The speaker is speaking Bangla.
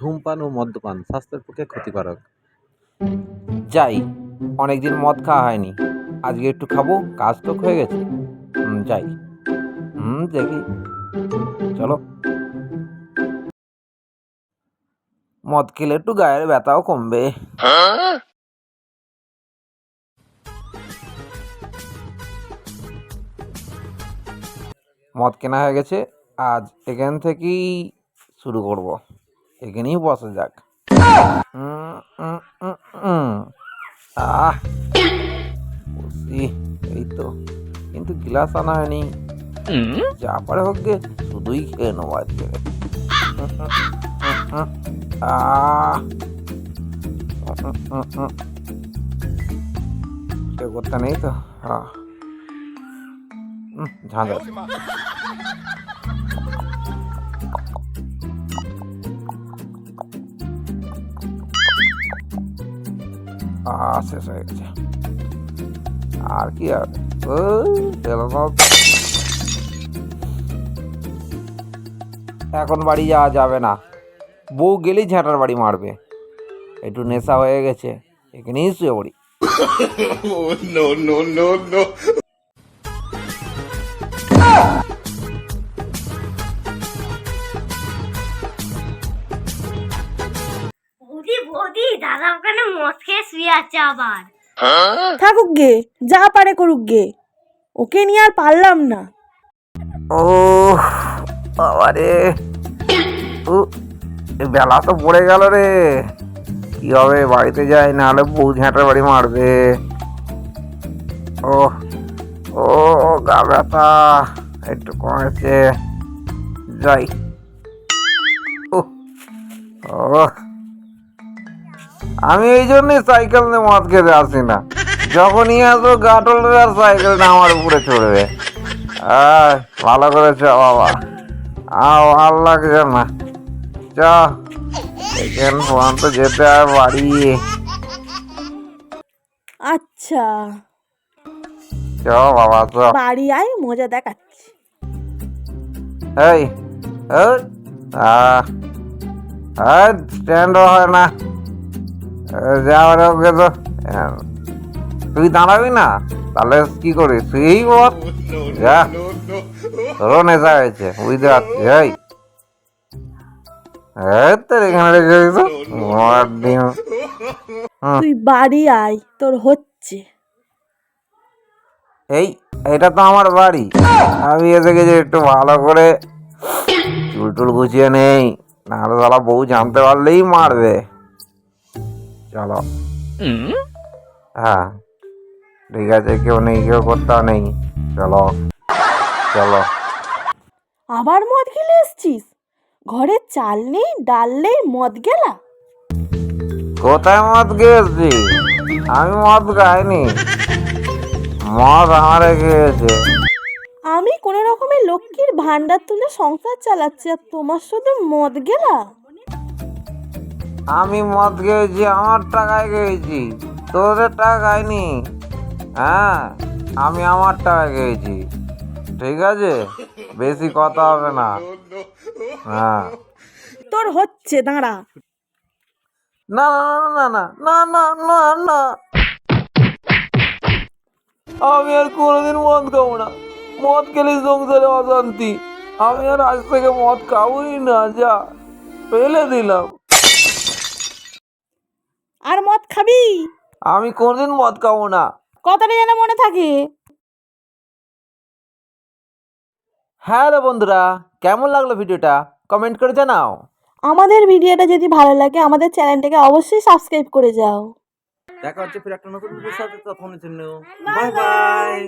ধূমপান ও মদ্যপান, স্বাস্থ্যের পক্ষে ক্ষতিকারক। যাই, অনেকদিন মদ খাওয়া হয়নি। আজকে একটু খাব, কাজ তো হয়ে গেছে। যাই। হুম, দেখি। চলো। মদ খেলে একটু গায়ের ব্যথাও কমবে। মদ কেনা হয়ে গেছে। আজ এখান থেকেই শুরু করব। এখানেই বসা যাক। আহ, এই তো, কিন্তু গিলাস আনা হয়নি। যা পারে হোক গে শুধুই খেয়ে নেব আজকে। করতে নেই তো হ্যাঁ ঝাঁঝা শেষ হয়ে গেছে আর কি আর? এখন বাড়ি যাওয়া যাবে না। বউ গেলেই ঝাঁটার বাড়ি মারবে। একটু নেশা হয়ে গেছে। এখানেই শুয়ে পড়ি। বৌদি দাদা ওখানে মদ খেয়ে শুয়ে আছে আবার। থাকুক গে যা পারে করুক গে। ওকে নিয়ে আর পারলাম না। ও বাবারে। ও এ বেলা তো পড়ে গেল রে। কি হবে বাড়িতে যাই নাহলে বউ ঝাঁটার বাড়ি মারবে। ও ও গা ব্যথা। একটু কমেছে। যাই। ও ও আমি এই জন্যই সাইকেল নিয়ে মদ খেতে আসি না। যখনই আসব গাটলের আর সাইকেলটা আমার উপরে চড়বে। আয় ভালো করেছ বাবা। আও ভালো লাগছে না। চ এখান পর্যন্ত যেতে আর বাড়ি। আচ্ছা। চ বাবা চ। বাড়ি আয় মজা দেখাচ্ছি। এই এই, আহ স্ট্যান্ড হয় না। যাওয়ার ওকে তো তুই দাঁড়াবি না? তাহলে কি করিস? তুই বল। যা। তোরও নেশা হয়েছে বুঝতে পারছি এই। এই তোর এখানে রেখে তুই বাড়ি আয় তোর হচ্ছে। এই এটা তো আমার বাড়ি। আমি এসে গেছি একটু ভালো করে। চুল টুল গুছিয়ে নেই। নাহলে সালা বউ জানতে পারলেই মারবে। চলো। হ্যাঁ। ঠিক আছে কেউ নেই কেউ করতেও নেই। চলো চলো। আবার মদ গেলে এসছিস? ঘরে চাল নেই ডাল নেই মদ গেলা? কোথায় মদ খেয়েছি আমি মদ খাইনি। মদ আমারে খেয়েছে আমি কোনো রকমের লক্ষ্মীর ভান্ডার তুলে সংসার চালাচ্ছি আর তোমার শুধু মদ গেলা? আমি মদ খেয়েছি আমার টাকায় খেয়েছি। তোদের টাকা খাইনি? হ্যাঁ আমি আমার টাকা খেয়েছি। ঠিক আছে? বেশি কথা হবে না। হ্যাঁ। তোর হচ্ছে দাঁড়া। না না না না না না না। আমি আর কোনোদিন মদ খাব না। মদ খেলে সংসারে অশান্তি। আমি আর আজ থেকে মদ খাবোই না যা। ফেলে দিলাম। আর মদ খাবি? আমি কোনোদিন মদ খাব না। কথাটা যেন মনে থাকে। হ্যাঁ রে বন্ধুরা কেমন লাগল ভিডিওটা? কমেন্ট করে জানাও। আমাদের ভিডিওটা যদি ভালো লাগে আমাদের চ্যানেলটাকে অবশ্যই সাবস্ক্রাইব করে যাও। দেখা হচ্ছে ফির একটা নতুন ভিডিওর সাথে ততক্ষণের জন্য। Bye bye.